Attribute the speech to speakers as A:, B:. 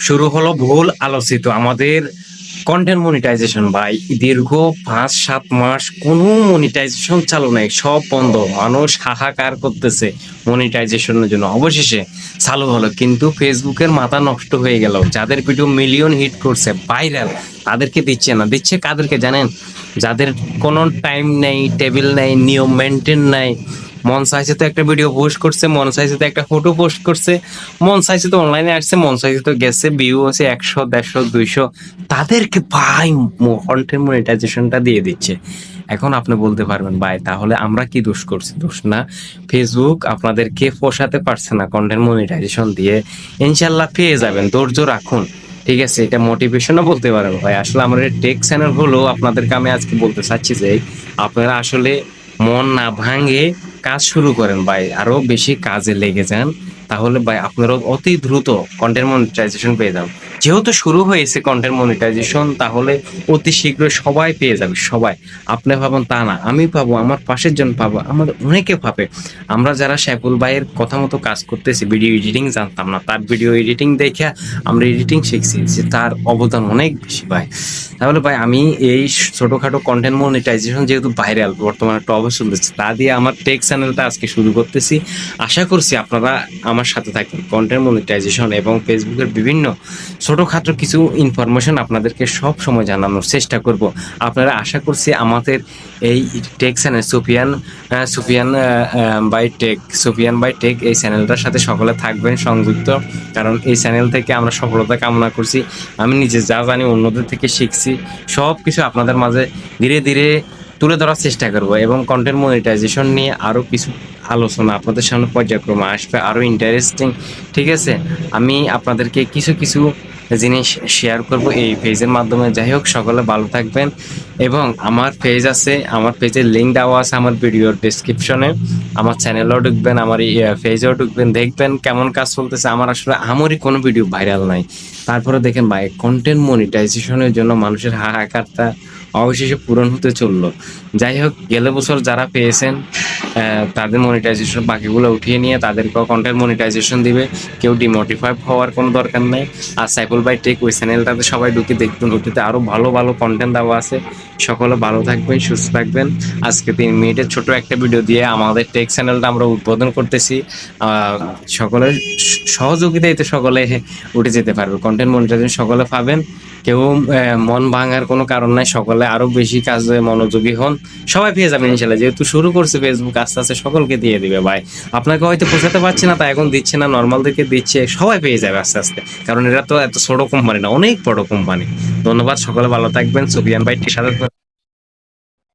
A: শুরু হলো ভুল আলোচিত। আমাদের কন্টেন্ট মনিটাইজেশন ভাই, দীর্ঘ পাঁচ, সাত মাস কোনো মনিটাইজেশন চালু নাই। সব বন্ধ। মানুষ হাহাকার করতেছে মনিটাইজেশনের জন্য। অবশেষে চালু হলো। কিন্তু ফেসবুকের মাথা নষ্ট হয়ে গেল। যাদের ভিডিও মিলিয়ন হিট করছে ভাইরাল তাদেরকে দিচ্ছে না। দিচ্ছে কাদেরকে জানেন? যাদের কোনো টাইম নেই টেবিল নেই, নিয়ম মেনটেন নাই মন চাইছে তো একটা ভিডিও পোস্ট করছে, মন চাইছে তো একটা ফটো পোস্ট করছে, মন চাইছে তো অনলাইনে আসছে, মন চাইছে তো গেছে ভিউ আছে একশো, দেড়শো, দুইশো। তাদেরকে ভাই কন্টেন্ট মনিটাইজেশনটা দিয়ে দিচ্ছে। এখন আপনি বলতে পারবেন, ভাই, তাহলে আমরা কি দোষ করছি? দোষ না। ফেসবুক আপনাদেরকে পোষাতে পারছে না কন্টেন্ট মনিটাইজেশন দিয়ে। ইনশাল্লাহ পেয়ে যাবেন, ধৈর্য রাখুন। ঠিক আছে, এটা মোটিভেশনও বলতে পারেন। ভাই, আসলে আমাদের টেক চ্যানেল হলো, আপনাদেরকে আমি আজকে বলতে চাচ্ছি যে, আপনারা আসলে মন না ভাঙে কাজ শুরু করেন ভাই, আরও বেশি কাজে লেগে যান, তাহলে ভাই আপনারা অতি দ্রুত কন্টেন্ট মনিটাইজেশন পেয়ে যাবেন। যেহেতু শুরু হয়েছে কন্টেন্ট মনিটাইজেশন তাহলে অতি শীঘ্রই সবাই পেয়ে যাবে, সবাই। আপনি ভাবেন তা না, আমি পাবো আমার পাশের জন পাবো আমাদের অনেকে পাবে আমরা যারা সাইফুল ভাইয়ের কথা মতো কাজ করতেছি ভিডিও এডিটিং জানতাম না, তার ভিডিও এডিটিং দেখে আমরা এডিটিং শিখছি, যে তার অবদান অনেক বেশি ভাই। তাহলে ভাই, আমি এই ছোটখাটো কন্টেন্ট মনিটাইজেশন যেহেতু ভাইরাল বর্তমানে একটা চলতেছে, তা দিয়ে আমার টেক চ্যানেলটা আজকে শুরু করতেছি। আশা করছি আপনারা আমার সাথে থাকবেন কন্টেন্ট মনিটাইজেশন এবং ফেসবুকের বিভিন্ন ছোটখাটো কিছু ইনফরমেশন আপনাদেরকে সব সময় জানানোর চেষ্টা করব। আপনারা আশা করছি আমাদের এই tech channel Sufiyan Sufiyan by tech Sufiyan by tech এই চ্যানেলটার সাথে সকলে থাকবেন, সংযুক্ত। কারণ এই চ্যানেল থেকে আমরা সফলতা কামনা করছি। আমি নিজে যা জানি অন্যদের থেকে শিখছি। সব কিছু আপনাদের মাঝে ধীরে ধীরে তুলে ধরার চেষ্টা করব এবং কন্টেন্ট মনিটাইজেশন নিয়ে আরও কিছু আলোচনা আপনাদের সামনে পর্যায়ক্রমে আসবে আরও ইন্টারেস্টিং ঠিক আছে? আমি আপনাদেরকে কিছু কিছু জিনিস শেয়ার করব এই পেজের মাধ্যমে। যাই হোক, সকলে ভালো থাকবেন। এবং আমার পেজ আছে, আমার পেজের লিঙ্ক দেওয়া আছে আমার ভিডিওর ডিসক্রিপশনে আমার চ্যানেলেও ঢুকবেন, আমার পেজেও ঢুকবেন। দেখবেন কেমন কাজ চলতেছে। আমার আসলে আমারই কোনো ভিডিও ভাইরাল নাই। তারপরে দেখেন ভাই কন্টেন্ট মনিটাইজেশনের জন্য মানুষের হাহাকারটা অবশেষে পূরণ হতে চলল। যাই হোক গেলে বছর যারা পেয়েছেন তাদের মনিটাইজেশন বাকিগুলো উঠিয়ে নিয়ে তাদেরকেও কন্টেন্ট মনিটাইজেশন দিবে। কেউ ডিমোটিফাই হওয়ার কোনো দরকার নেই। আর সাইফুল বাই টেক ওই চ্যানেলটাতে সবাই ঢুকে দেখবেন ওটিতে আরও ভালো ভালো কন্টেন্ট দেওয়া আছে। সকলে ভালো থাকবেন সুস্থ থাকবেন। আজকে তিন মিনিটের ছোট একটা ভিডিও দিয়ে আমাদের টেক চ্যানেলটা আমরা উদ্বোধন করতেছি। আহ, সকলের স- সহযোগিতায় তো সকলে উঠে যেতে পারবে। কন্টেন্ট মনিটাইজেশন সকলে পাবেন। কেউ মন ভাঙার কোনো কারণ নাই। সকলে আরও বেশি কাজে মনোযোগী হন। সবাই পেয়ে যাবেন ইনশাল্লাহ যেহেতু শুরু করছে ফেসবুক আস্তে আস্তে সকলকে দিয়ে দিবে ভাই। আপনাকে হয়তো পৌঁছাতে পারছে না তা এখন দিচ্ছে না নর্মালদেরকে দিচ্ছে। সবাই পেয়ে যাবে আস্তে আস্তে। কারণ এরা তো এত ছোট কোম্পানি না, অনেক বড় কোম্পানি ধন্যবাদ, সকলে ভালো থাকবেন। সুফিয়ান ভাই সাথে